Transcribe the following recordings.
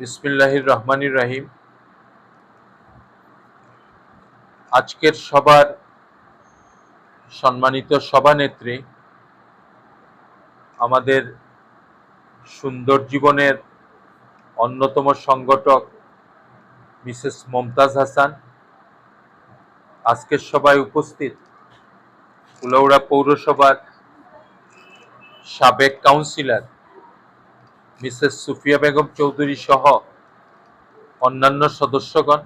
বিসমিল্লাহির রহমানির রাহিম। আজকের সবার সম্মানিত সভানেত্রী আমাদের সুন্দর জীবনের অন্যতম সংগঠক মিসেস মমতাজ হাসান। আজকের সভায় উপস্থিত কুলাউড়া পৌরসভার সাবেক কাউন্সিলর মিসেস সুফিয়া বেগম চৌধুরী সহ অন্যান্য সদস্যগণ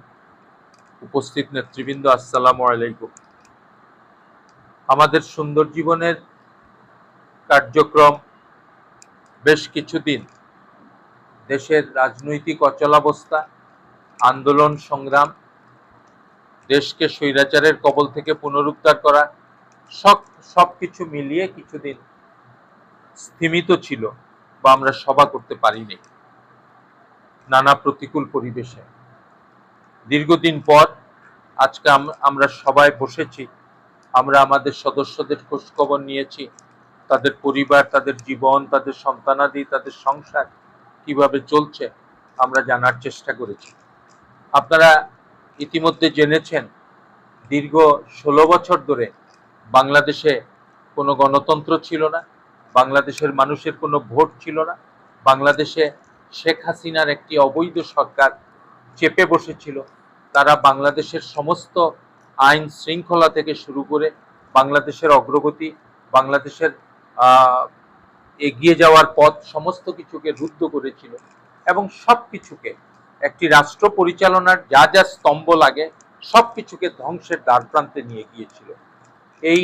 উপস্থিত নেতৃবৃন্দ, আসসালামু আলাইকুম। আমাদের সুন্দর জীবনের কার্যক্রম বেশ কিছুদিন দেশের রাজনৈতিক অচলাবস্থা, আন্দোলন, সংগ্রাম, দেশকে স্বৈরাচারের কবল থেকে পুনরুদ্ধার করা, সব সব কিছু মিলিয়ে কিছুদিন স্থিমিত ছিল। বা আমরা সভা করতে পারিনি নানা প্রতিকূল পরিবেশে। দীর্ঘদিন পর আজকে আম- আমরা সবাই বসেছি, আমরা আমাদের সদস্যদের খোঁজখবর নিয়েছি, তাদের পরিবার, তাদের জীবন, তাদের সন্তানাদি, তাদের সংসার কীভাবে চলছে আমরা জানার চেষ্টা করেছি। আপনারা ইতিমধ্যে জেনেছেন, দীর্ঘ ষোলো বছর ধরে বাংলাদেশে কোনো গণতন্ত্র ছিল না। বাংলাদেশের মানুষের কোনো ভোট ছিল না। বাংলাদেশে শেখ হাসিনার একটি অবৈধ সরকার চেপে বসেছিল। তারা বাংলাদেশের সমস্ত আইন শৃঙ্খলা থেকে শুরু করে বাংলাদেশের অগ্রগতি, বাংলাদেশের এগিয়ে যাওয়ার পথ সমস্ত কিছুকে রুদ্ধ করেছিল এবং সব কিছুকে একটি রাষ্ট্র পরিচালনার যা যা স্তম্ভ লাগে সব কিছুকে ধ্বংসের দ্বারপ্রান্তে নিয়ে গিয়েছিল। এই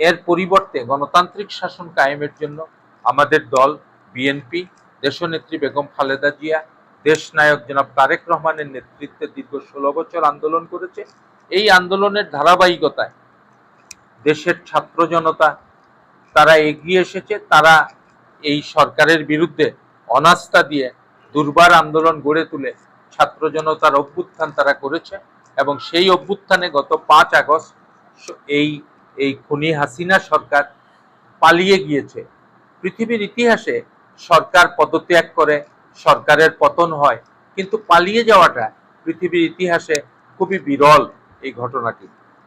এর পরিবর্তে গণতান্ত্রিক শাসন কায়েমের জন্য আমাদের দল, বিএনপি, দেশনেত্রী বেগম খালেদা জিয়া, দেশ নায়ক জনাব তারেক রহমানের নেতৃত্বে দীর্ঘ ষোলো বছর আন্দোলন করেছে। এই আন্দোলনের ধারাবাহিকতায় দেশের ছাত্র জনতা তারা এগিয়ে এসেছে, তারা এই সরকারের বিরুদ্ধে অনাস্থা দিয়ে দুর্বার আন্দোলন গড়ে তুলে ছাত্র জনতার অভ্যুত্থান তারা করেছে এবং সেই অভ্যুত্থানে গত পাঁচ আগস্ট এই এই খুনি হাসিনা সরকার পালিয়ে গিয়েছে। পৃথিবীর ইতিহাসে সরকার পদত্যাগ করে, সরকারের পতন হয়, কিন্তু পালিয়ে যাওয়াটা পৃথিবীর ইতিহাসে খুবই বিরল এই ঘটনাটি।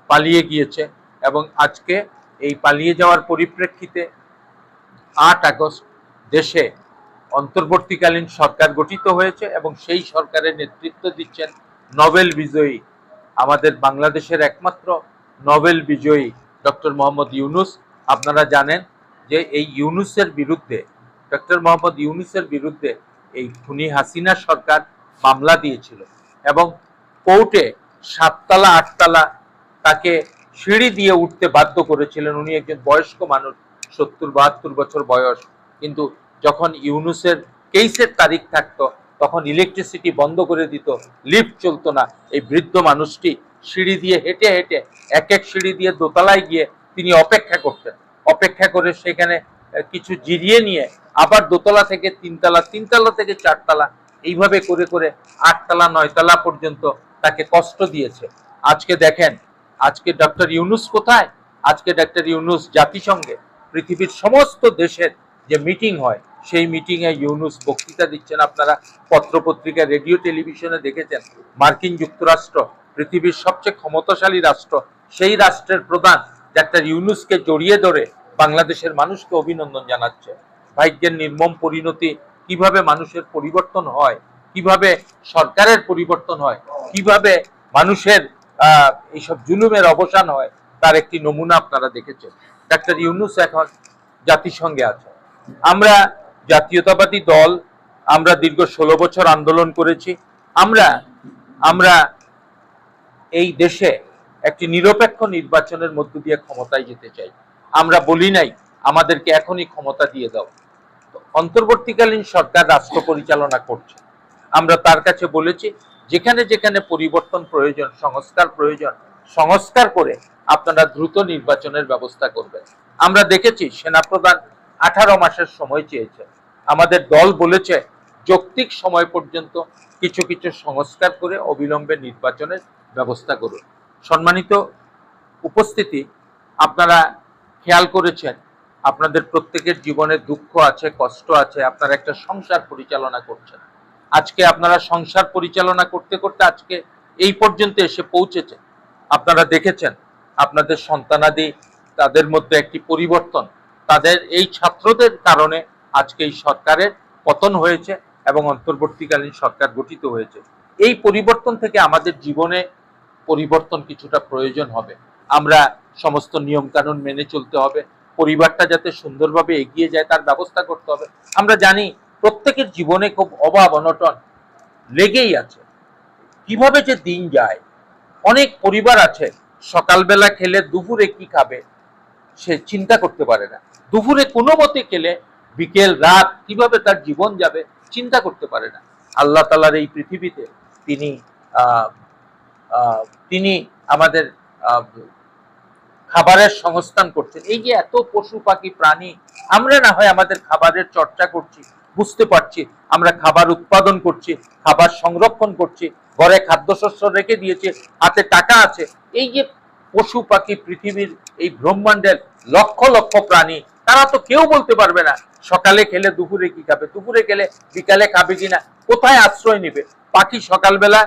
পালিয়ে গিয়েছে এবং আজকে এই পালিয়ে যাওয়ার পরিপ্রেক্ষিতে আট আগস্ট দেশে অন্তর্বর্তীকালীন সরকার গঠিত হয়েছে এবং সেই সরকারের নেতৃত্ব দিচ্ছেন নোবেল বিজয়ী, আমাদের বাংলাদেশের একমাত্র নোবেল বিজয়ী ডক্টর মোহাম্মদ ইউনুস, আপনারা জানেন যে এই ইউনুসের বিরুদ্ধে, ডক্টর মোহাম্মদ ইউনুসের বিরুদ্ধে এই খুনি হাসিনা সরকার মামলা দিয়েছিল এবং কোর্টে সাততলা, আটতলা তাকে সিঁড়ি দিয়ে উঠতে বাধ্য করেছিলেন। উনি একজন বয়স্ক মানুষ, সত্তর, বাহাত্তর বছর বয়স। কিন্তু যখন ইউনুসের কেসের তারিখ থাকতো, তখন ইলেকট্রিসিটি বন্ধ করে দিত লিফট চলতো না। এই বৃদ্ধ মানুষটি সিঁড়ি দিয়ে হেঁটে হেঁটে এক এক সিঁড়ি দিয়ে দোতলায় গিয়ে তিনি অপেক্ষা করতেন। অপেক্ষা করে সেখানে কিছু জিরিয়ে নিয়ে আবার দোতলা থেকে তিনতলা তিনতলা থেকে চারতলা, এইভাবে করে করে আটতলা, নয়তলা পর্যন্ত তাকে কষ্ট দিয়েছে। আজকে দেখেন, আজকে ডক্টর ইউনুস কোথায়? আজকে ডক্টর ইউনুস জাতিসংঘে, পৃথিবীর সমস্ত দেশের যে মিটিং হয়, সেই মিটিংয়ে ইউনুস বক্তৃতা দিচ্ছেন। আপনারা পত্রপত্রিকা, রেডিও, টেলিভিশনে দেখেছেন, মার্কিন যুক্তরাষ্ট্র পৃথিবীর সবচেয়ে ক্ষমতাশালী রাষ্ট্র, সেই রাষ্ট্রের প্রধান ডাক্তার ইউনুসকে জড়িয়ে ধরে বাংলাদেশের মানুষকে অভিনন্দন জানাচ্ছে। ভাগ্যের নির্মম পরিণতি কীভাবে মানুষের পরিবর্তন হয়, কীভাবে সরকারের পরিবর্তন হয়, কীভাবে মানুষের এইসব জুলুমের অবসান হয়, তার একটি নমুনা আপনারা দেখেছেন। ডাক্তার ইউনুস এখন জাতিসংঘে আছে। আমরা জাতীয়তাবাদী দল, আমরা দীর্ঘ ষোলো বছর আন্দোলন করেছি। আমরা আমরা এই দেশে একটি নিরপেক্ষ নির্বাচনের মধ্য দিয়ে ক্ষমতায় যেতে চাই। আমরা বলি নাই, আমাদেরকে এখনই ক্ষমতা দিয়ে দাও। অন্তর্বর্তীকালীন সরকার রাষ্ট্র পরিচালনা করছে। আমরা তার কাছে বলেছি, যেখানে যেখানে পরিবর্তন প্রয়োজন, সংস্কার প্রয়োজন, সংস্কার করে আপনারা দ্রুত নির্বাচনের ব্যবস্থা করবেন। আমরা দেখেছি সেনাপ্রধান আঠারো মাসের সময় চেয়েছে আমাদের দল বলেছে, যৌক্তিক সময় পর্যন্ত কিছু কিছু সংস্কার করে অবিলম্বে নির্বাচনের ব্যবস্থা করুন। সম্মানিত উপস্থিতি, আপনারা খেয়াল করেছেন, আপনাদের প্রত্যেকের জীবনে দুঃখ আছে, কষ্ট আছে, আপনারা একটা সংসার পরিচালনা করছেন। আজকে আপনারা সংসার পরিচালনা করতে করতে আজকে এই পর্যন্ত এসে পৌঁছেছে আপনারা দেখেছেন, আপনাদের সন্তানাদি, তাদের মধ্যে একটি পরিবর্তন, তাদের এই ছাত্রদের কারণে আজকে এই সরকারের পতন হয়েছে এবং অন্তর্বর্তীকালীন সরকার গঠিত হয়েছে। এই পরিবর্তন থেকে আমাদের জীবনে পরিবর্তন কিছুটা প্রয়োজন হবে। আমরা সমস্ত নিয়ম কানুন মেনে চলতে হবে। পরিবারটা যাতে সুন্দরভাবে এগিয়ে যায় তার ব্যবস্থা করতে হবে। আমরা জানি প্রত্যেকের জীবনে খুব অভাব, অনটন লেগেই আছে। কীভাবে যে দিন যায়, অনেক পরিবার আছে, সকালবেলা খেলে দুপুরে কি খাবে, সে চিন্তা করতে পারে না। দুপুরে কোনো মতে খেলে বিকেল, রাত কীভাবে তার জীবন যাবে, চিন্তা করতে পারে না। আল্লাহ তালার এই পৃথিবীতে তিনি তিনি আমাদের খাবারের সংস্থান করছেন। এই যে এত পশু পাখি, প্রাণী, আমরা না হয় আমাদের খাবারের চর্চা করছি, বুঝতে পারছি, আমরা খাবার উৎপাদন করছি, খাবার সংরক্ষণ করছি, ঘরে খাদ্যশস্য রেখে দিয়েছে, হাতে টাকা আছে। এই যে পশু পাখি, পৃথিবীর এই ব্রহ্মাণ্ডের লক্ষ লক্ষ প্রাণী, তারা তো কেউ বলতে পারবে না, সকালে খেলে দুপুরে কি খাবে, দুপুরে খেলে বিকালে খাবে কিনা, কোথায় আশ্রয় নেবে? পাখি সকালবেলা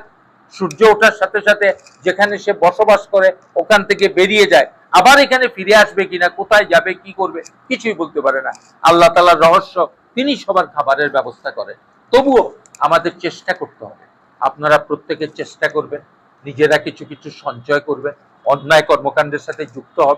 সূর্য ওঠার সাথে সাথে যেখানে সে বসবাস করে, ওখান থেকে বেরিয়ে যায়। আবার এখানে ফিরে আসবে কিনা, কোথায় যাবে, কি করবে, কিছুই বলতে পারে না। আল্লাহ তালার রহস্য, তিনি সবার খাবারের ব্যবস্থা করেন। তবুও আমাদের চেষ্টা করতে হবে। আপনারা প্রত্যেকে চেষ্টা করবেন, নিজেরা কিছু কিছু সঞ্চয় করবেন, অন্যায় কর্মকাণ্ডের সাথে যুক্ত হবে